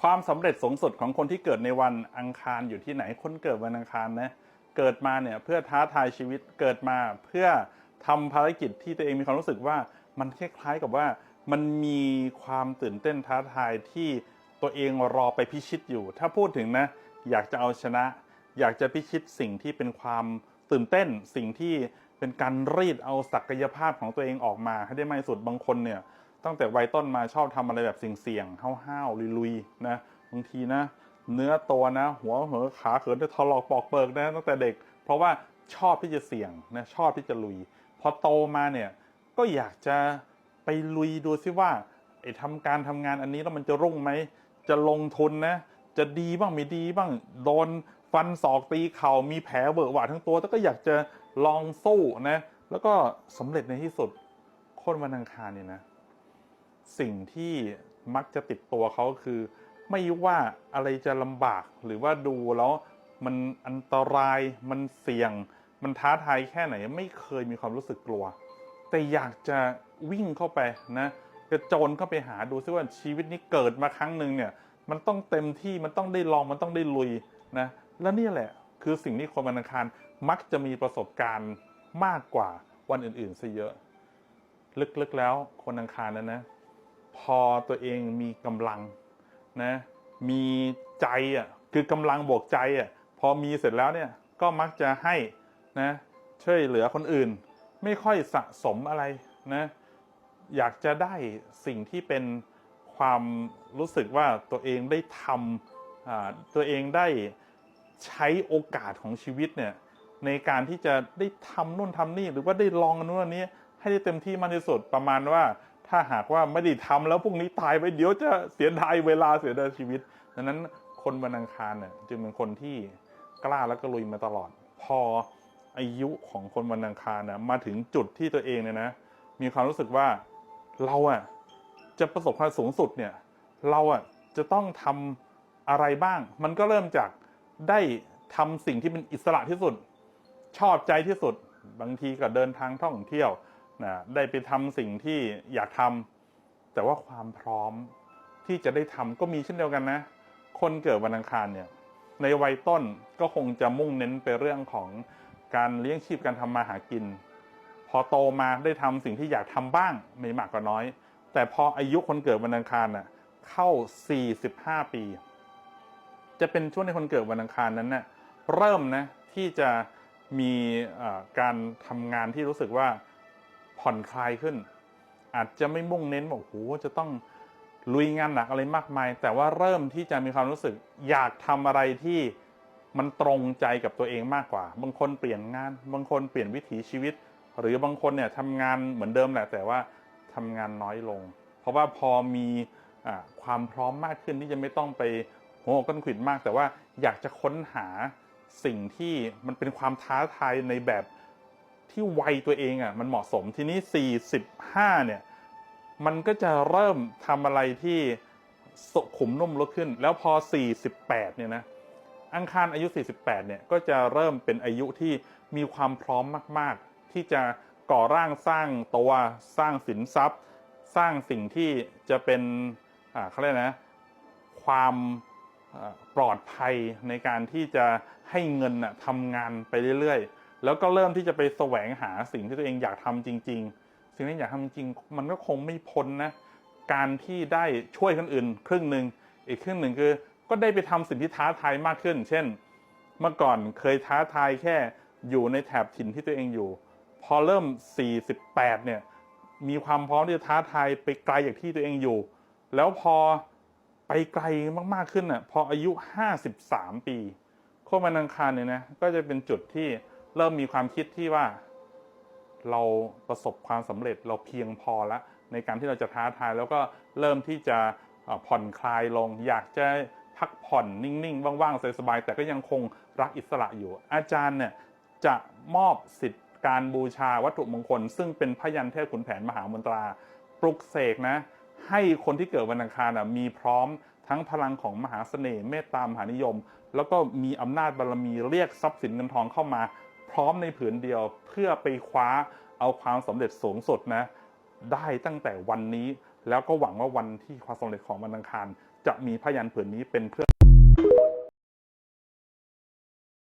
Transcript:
ความสำเร็จสูงสุดของคนที่เกิดในวันอังคารอยู่ที่ไหนคนเกิดวันอังคารนะเกิดมาเนี่ยเพื่อท้าทายชีวิตเกิดมาเพื่อทำภารกิจที่ตัวเองมีความรู้สึกว่ามันคล้ายๆกับว่ามันมีความตื่นเต้นท้าทายที่ตัวเองรอไปพิชิตอยู่ ถ้าพูดถึงนะอยากจะเอาชนะ อยากจะพิชิตสิ่งที่เป็นความตื่นเต้น สิ่งที่เป็นการรีดเอาศักยภาพของตัวเองออกมาให้ได้มากที่สุดบางคนเนี่ย ตั้งแต่วัยต้นมาชอบทำอะไรแบบเสี่ยงๆห้าวๆลุยๆนะบางทีนะ เนื้อตัวนะ หัวเหอขาเขินจะทะลอกปอกเปิกนะตั้งแต่เด็ก เพราะว่าชอบที่จะเสี่ยงนะชอบที่จะลุย พอโตมาเนี่ยก็อยากจะไปลุยดูซิว่าไอ้ทำการทำงานอันนี้แล้วมันจะรุ่งไหมจะลงทุนนะ จะดีบ้างไม่ดีบ้างโดนฟันศอกตีเข่ามีแผลเบิกหวาทั้งตัวแต่ก็อยากจะลองสู้นะ แล้วก็สำเร็จในที่สุดคนวันอังคารเนี่ยนะ สิ่งที่มักจะติดตัวเขาคือ ไม่ว่าอะไรจะลำบากหรือว่าดูแล้วมันอันตรายมันเสี่ยง มันท้าทายแค่ไหน ไม่เคยมีความรู้สึกกลัว แต่อยากจะวิ่งเข้าไปนะจะโจรเข้าไปหาดูซิว่าชีวิตนี้เกิดมาครั้งหนึ่งเนี่ย มันต้องเต็มที่มันต้องได้ลองมันต้องได้ลุยนะและนี่แหละคือสิ่งที่คนวันอังคารมักจะมีประสบการณ์มากกว่าวันอื่นๆซะเยอะ ลึกๆแล้วคนอังคารนั้นนะ พอตัวเองมีกำลังนะมีใจอะคือกำลังบวกใจอะพอมีเสร็จแล้วเนี่ยก็มักจะให้นะช่วยเหลือคนอื่น ไม่ค่อยสะสมอะไรนะอยากจะได้สิ่งที่เป็นความรู้สึกว่าตัวเองได้ทำอ่าตัวเองได้ใช้โอกาสของชีวิตเนี่ยในการที่จะได้ทำนู่นทำนี่หรือว่าได้ลองอันนู่นอันนี้ให้ได้เต็มที่มากที่สุดประมาณว่า ถ้าหากว่าไม่ได้ทำแล้วพรุ่งนี้ตายไปเดี๋ยวจะเสียดายเวลาเสียดายชีวิต ดังนั้นคนวันอังคารเนี่ยจึงเป็นคนที่กล้าแล้วก็ลุยมาตลอด พออายุของคนวันอังคารนะมาถึงจุดที่ตัวเองเนี่ยนะ มีความรู้สึกว่าเราอะจะประสบความสูงสุดเนี่ยเราอะจะต้องทำอะไรบ้าง มันก็เริ่มจากได้ทำสิ่งที่เป็นอิสระที่สุด ชอบใจที่สุด บางทีก็เดินทางท่องเที่ยว นะได้ไปทำสิ่งที่อยากทำแต่ว่าความพร้อมที่จะได้ทำก็มีเช่นเดียวกันนะ คนเกิดวันอังคารเนี่ยในวัยต้นก็คงจะมุ่งเน้นไปเรื่องของการเลี้ยงชีพการทำมาหากิน พอโตมาได้ทำสิ่งที่อยากทำบ้างไม่มากก็น้อย แต่พออายุคนเกิดวันอังคารน่ะเข้า 45 ปี จะเป็นช่วงที่คนเกิดวันอังคารนั้นน่ะเริ่มนะที่จะมีการทำงานที่รู้สึกว่า ผ่อนคลายขึ้น อาจจะไม่มุ่งเน้นบอกโอ้โหจะต้องลุยงานหนักอะไรมากมาย แต่ว่าเริ่มที่จะมีความรู้สึก อยากทำอะไรที่มันตรงใจกับตัวเองมากกว่า บางคนเปลี่ยนงาน บางคนเปลี่ยนวิถีชีวิต หรือบางคนเนี่ยทำงานเหมือนเดิมแหละ แต่ว่าทำงานน้อยลง เพราะว่าพอมีอความพร้อมมากขึ้นที่จะไม่ต้องไปหัวกก้นขวิดมาก แต่ว่าอยากจะค้นหาสิ่งที่มันเป็นความท้าทายในแบบ ที่วัยตัวเองอะมันเหมาะสมทีนี้ 45 เนี่ย มันก็จะเริ่มทำอะไรที่สุขุมนุ่มลึกขึ้น แล้วพอ 48 เนี่ยนะอังคารอายุ 48 เนี่ยก็จะเริ่มเป็นอายุที่มีความพร้อมมาก ๆ ที่จะก่อร่างสร้างตัวสร้างสินทรัพย์ สร้างสิ่งที่จะเป็นอ่าเขาเรียกนะความปลอดภัยในการที่จะให้เงินน่ะทำงานไปเรื่อย ๆ แล้วก็เริ่มที่จะไปแสวงหาสิ่งที่ตัวเองอยากทำจริง ๆ สิ่งที่อยากทำจริงมันก็คงไม่พ้นนะการที่ได้ช่วยคนอื่น ครึ่งหนึ่งอีกครึ่งหนึ่งคือ ก็ได้ไปทำสิ่งที่ท้าทายมากขึ้น เช่น เมื่อก่อนเคยท้าทายแค่อยู่ในแถบถิ่นที่ตัวเองอยู่ พอเริ่ม 48 เนี่ย มีความพร้อมที่จะท้าทายไปไกลจากที่ตัวเองอยู่ แล้วพอไปไกลมากๆขึ้นอะพออายุ 53 ปีโคมันอังคารเนี่ยนะก็จะเป็นจุดที่ เริ่มมีความคิดที่ว่า เราประสบความสำเร็จเราเพียงพอแล้วในการที่เราจะท้าทายแล้วก็เริ่มที่จะผ่อนคลายลง อยากจะพักผ่อนนิ่งๆว่างๆสบายๆแต่ก็ยังคงรักอิสระอยู่ อาจารย์เนี่ยจะมอบสิทธิ์การบูชาวัตถุมงคล ซึ่งเป็นพยันเทพขุนแผนมหามนตราปลุกเสกนะ ให้คนที่เกิดวันอังคารนะมีพร้อมทั้งพลังของมหาเสน่ห์เมตตามหานิยม แล้วก็มีอำนาจบารมีเรียกทรัพย์สินเงินทองเข้ามา พร้อมในผืนเดียวเพื่อไปคว้าเอาความสำเร็จสูงสุดนะ ได้ตั้งแต่วันนี้ แล้วก็หวังว่าวันที่ความสำเร็จของวันอังคาร จะมีผ้ายันผืนนี้เป็นเครื่อง